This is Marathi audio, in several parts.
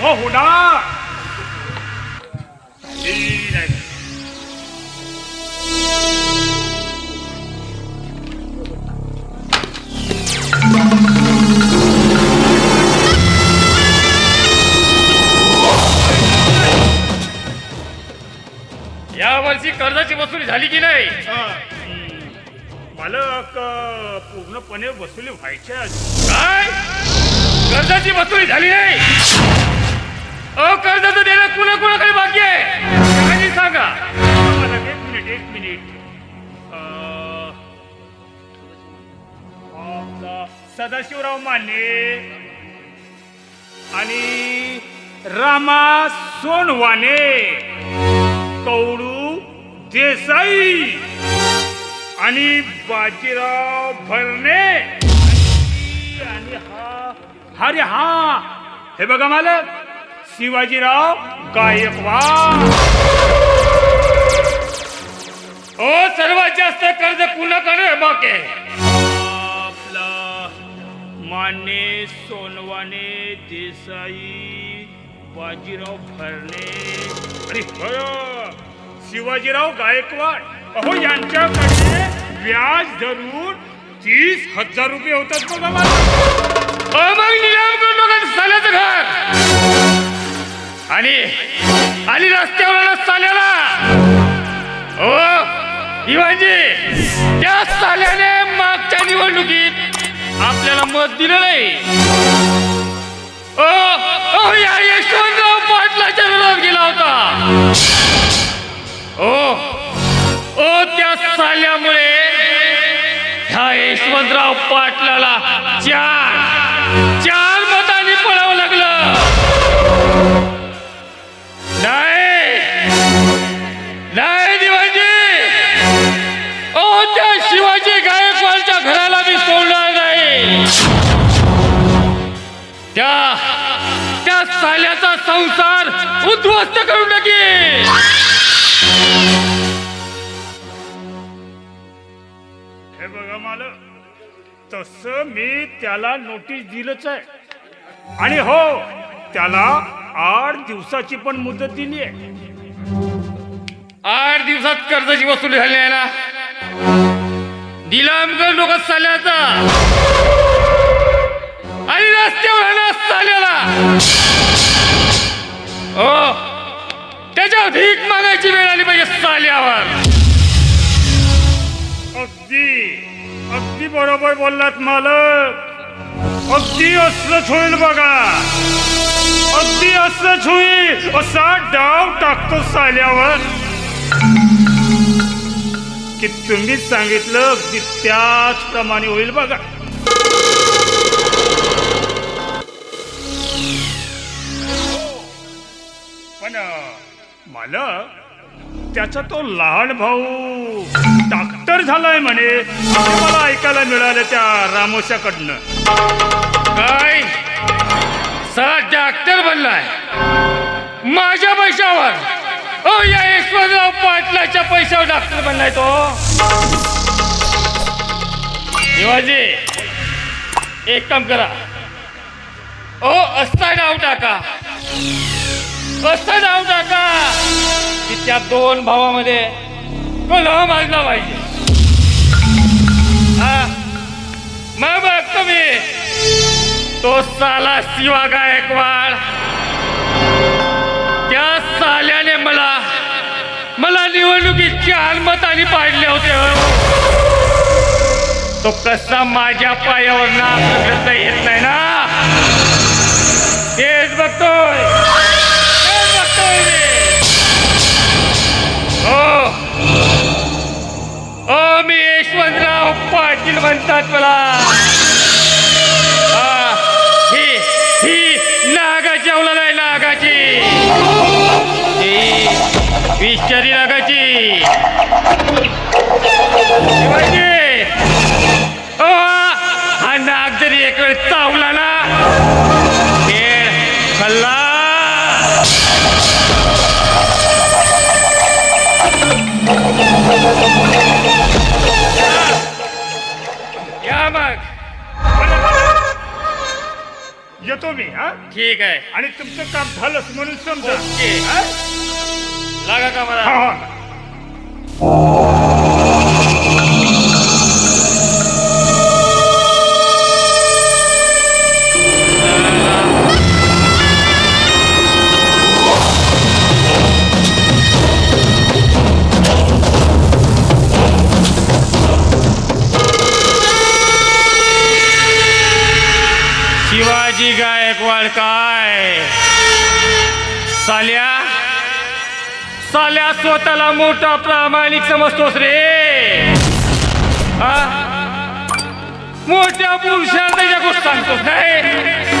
केव्हा होणार. या वर्षी कर्जाची वसुली झाली की नाही हा. मालक अं, पूर्णपणे वसुली व्हायची आहे. काय कर्जाची वसुली झाली नाही अ कर्जाचं देणं कुणा कुणाकडे बाकी आहे? आणि सांगा. मालक एक मिनिट एक मिनिट अं, आपला सदाशिवराव माने आणि रामा सोनवाने कौडू देसाई आणि बाजीराव भरणे. आणि हा अरे हा हे बघा मालक. शिवाजीराव गायकवाड. ओ सर्वात जास्त कर्ज कुणाकडे बाकी? आपला माने सोनवाने देसाई बाजीराव भरणे आणि होय, शिवाजीराव गायकवाड. अहो यांच्याकडे व्याज धरून तीस हजार रुपये होतात बघा मला. अ मग निलाम करून बघा साल्याचं घर. आणि आणि रस्त्यावर आला हो ओ दिवाणजी त्या चाल्याने मागच्या निवडणुकीत आपल्याला मत दिलं नाही. ओ या यशवंतराव पाटलाच्या विरोधात गेला होता. ओ ओ त्या चाल्यामुळे ह्या यशवंतराव पाटलाला चार चार मतांनी पळावं लागलं. साल्याचा संसार उद्ध्वस्त करून टाकी. हे बघा मालक तसं मी त्याला नोटीस दिलंच आहे. आणि हो त्याला आठ दिवसाची पण मुदत दिली आहे. आठ दिवसात कर्जाची वसुली झाली आहे ना? दिला आमकर लोक साल्याचा. आणि रस्त्यावर चाललेला. साल्याला हो. त्याच्यावर भीक मागायची वेळ आली पाहिजे साल्यावर अगदी अगदी बरोबर बोललात मालक. अगदी असलंच होईल बघा. अगदी असंच होईल असा डाव टाकतो साल्यावर की तुम्हीच सांगितलं अगदी त्याचप्रमाणे होईल बघा. पण मला त्याचा तो लहान भाऊ डॉक्टर झालाय म्हणे. असं मला ऐकायला मिळालं त्या रामोशाकडनं. काय? सर डॉक्टर बनलाय. माझ्या पैशावर. ओ या यशवंतराव पाटलाच्या पैशावर डॉक्टर बनलाय तो. शिवाजी एक काम करा. ओ असता डाव टाका. असा डाव टाका की त्या दोन भावामध्ये कोणा माजला पाहिजे. हा. मग बघतो मी तो साला शिवा गायकवाड. त्या साल्याने मला मला निवडणुकीची चार मतांनी पाडले होते हो. तो कसा माझ्या पायावर नाक येत नाही ना? तेच बघतोय. ओ मी यशवंतराव पाटील म्हणतात मला. हा, ही ही नागाची अवलाद आहे नागाची. ही विषारी नागाची. ओ, हा नाग जरी एक वेळ चावला ना खेळ खल्ला. या मग येतो मी हा? ठीक आहे. आणि तुमचं काम झालंच म्हणून समजा. ओके. लागा का मला? हा, हा. काळ काय? साल्या? साल्या स्वतःला मोठा प्रामाणिक समजतोस रे. मोठ्या पुरुषांना या गोष्ट सांगतोस. नाही.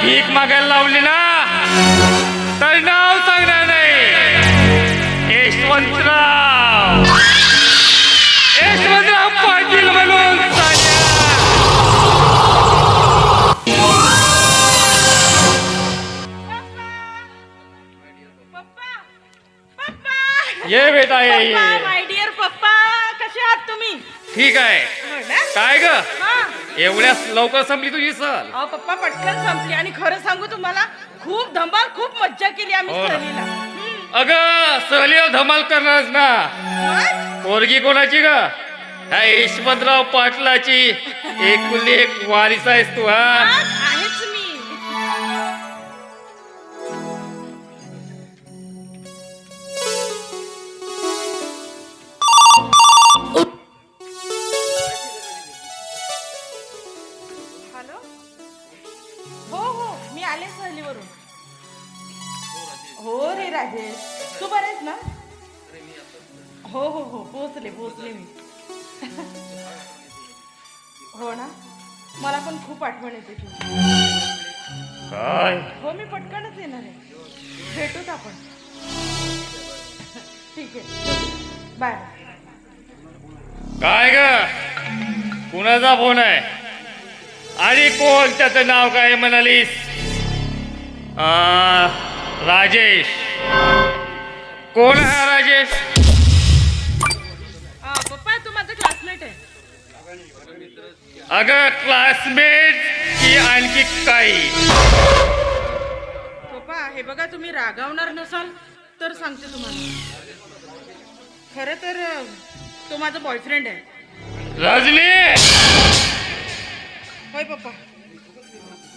भीक मागायला लावली ना तर नाव सांगणार नाही. यशवंतराव. यशवंतराव पाटील म्हणून ये बेटा ये माय डिअर पप्पा कसे आहात तुम्ही? ठीक आहे. हो? काय ग. एवढ्या लवकर संपली तुझी सल अहो पप्पा पटकन संपली आणि खरं सांगू तुम्हाला खूप धमाल खूप मज्जा केली आम्ही हो ना. सहलीला हम्म. अगं सहलीवर धमाल करणारच ना मग? पोरगी कोणाची ग ह्या यशवंतराव पाटलाची एकुलती एक वारीस आहेस तू हा मग हॅलो? हो हो मी आले सहलीवरून. हो रे राजेश तू बरं आहेस ना? हो हो हो पोचले पोचले मी. हो ना? मला पण खूप आठवण येते काय? हो मी पटकनच येणार आहे. भेटूच आपण. ठीक आहे. बाय. काय ग? कुणाचा फोन आहे? आणि कोण त्याचं नाव काय म्हणालीस? राजेश. कोण हा राजेश? पप्पा तू माझा क्लासमेट आहे. अगं क्लासमेट की आणखी काही? पप्पा हे बघा तुम्ही रागावणार नसाल तर सांगते तुम्हाला. खरं तर तो माझा बॉयफ्रेंड आहे. रजनी होय पप्पा.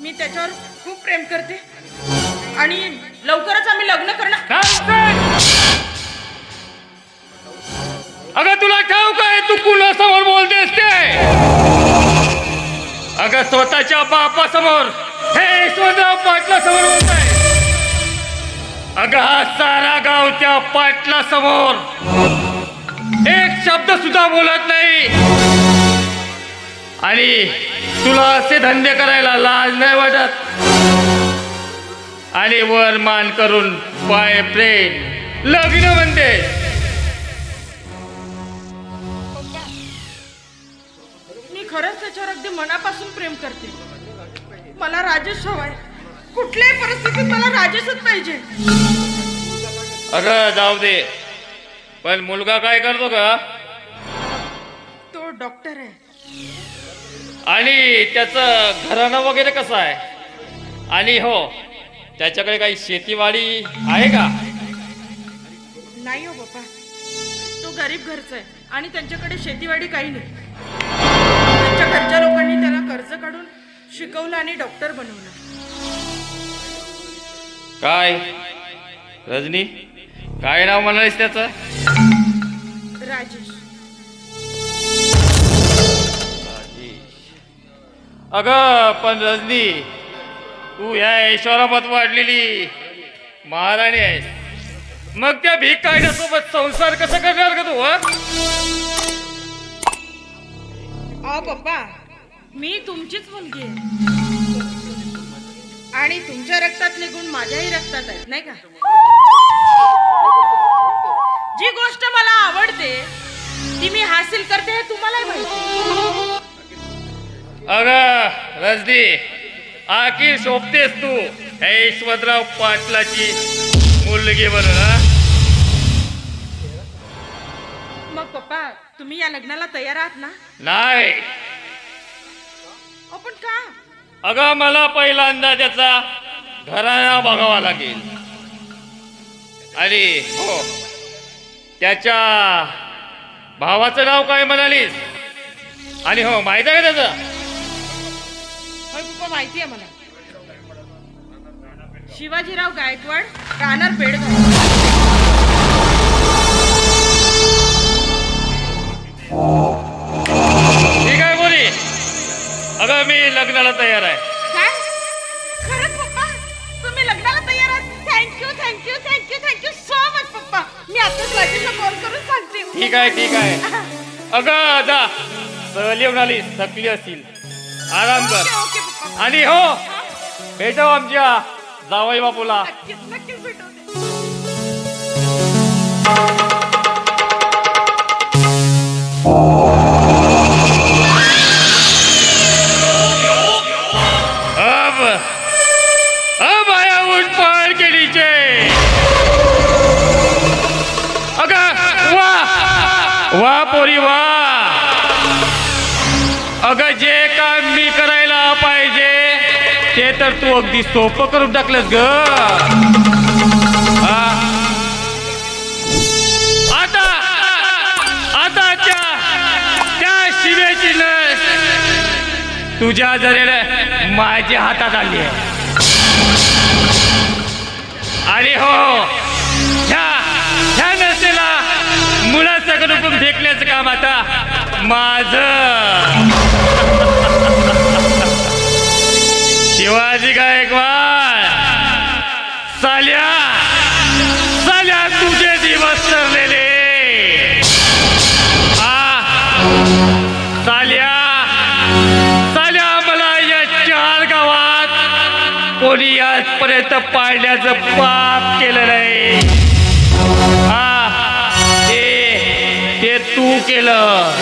मी त्याच्यावर खूप प्रेम करते. आणि लवकरच आम्ही लग्न करणार. अगं तुला ठाऊक काय तू कुणासमोर बोलतेस ते? अगं स्वतःच्या बापासमोर. हे यशवंतराव पाटला समोर बोलताय. अगं हा सारा गाव त्या पाटला समोर एक शब्द सुद्धा बोलत नाही. आणि तुला असे धंदे करायला लाज नाही वाटत? आणि वर मान करून पाय प्रेम लग्न म्हणते. मी खरंच त्याच्यावर अगदी मनापासून प्रेम करते. मला राजेश हवाय. कुठल्याही परिस्थितीत मला राजेशच पाहिजे. अगं जाऊ दे. पण मुलगा काय करतो का तो डॉक्टर आहे. आणि त्याचं घराणं वगैरे कसं आहे? आणि हो त्याच्याकडे काही शेतीवाडी आहे का? नाही हो बापा तो गरीब घरचा आहे आणि त्यांच्याकडे शेतीवाडी काही नाही. त्यांच्या घरच्या लोकांनी त्याला कर्ज काढून शिकवलं आणि डॉक्टर बनवलं. काय? रजनी काय नाव म्हणालीस त्याचं? राजेश. अगं पण रजनी तू ह्या ऐश्वराबाद वाढलेली महाराणी आहेस. मग त्या भीक काढण्यासोबत संसार कसं करणार का तू हं? अहो पप्पा मी तुमचीच मुलगी आहे. आणि तुमच्या रक्तातले गुण माझ्याही रक्तात आहेत नाही का? जी गोष्ट मला आवडते ती मी हासिल करते हे तुम्हालाही माहिती अग रजनी आखी शोभतेस तू. हे यशवंतराव पाटलाची मुलगी हा? मग पप्पा तुम्ही या लग्नाला तयार आहात ना? नाही. आपण का? अगं मला पहिल्यांदा त्याचा घराणा बघावा लागेल. आणि हो त्याच्या भावाचं नाव काय म्हणालीस? आणि हो माहीत आहे का त्याचं? पप्पा माहिती आहे मला. शिवाजीराव गायकवाड राहणार पेडगाव ठीक आहे बोली. अगं मी लग्नाला तयार आहे. काय? खरंच पप्पा? तुम्ही लग्नाला तयार आहात? Thank you thank you thank you thank you so much पप्पा. मी आताच राजेशला कॉल करून सांगते. ठीक आहे ठीक आहे. अगं जा. सहल आली थकली असतील. आराम कर. ओके आणि हो भेटव आमच्या जावई बापूला. नक्कीच नक्कीच भेटवते ते तर तू अगदी सोपं करून टाकलंस ग. आता आता त्या त्या शिवेची लस तुझ्या जरेला माझ्या हातात आली आहे. आणि हो ह्या ह्या नसेला मुलाचं रुपून फेकण्याचं काम आता माझ. आतापर्यंत पाळण्याचं पाप केलं नाही. हा ते तू केलं.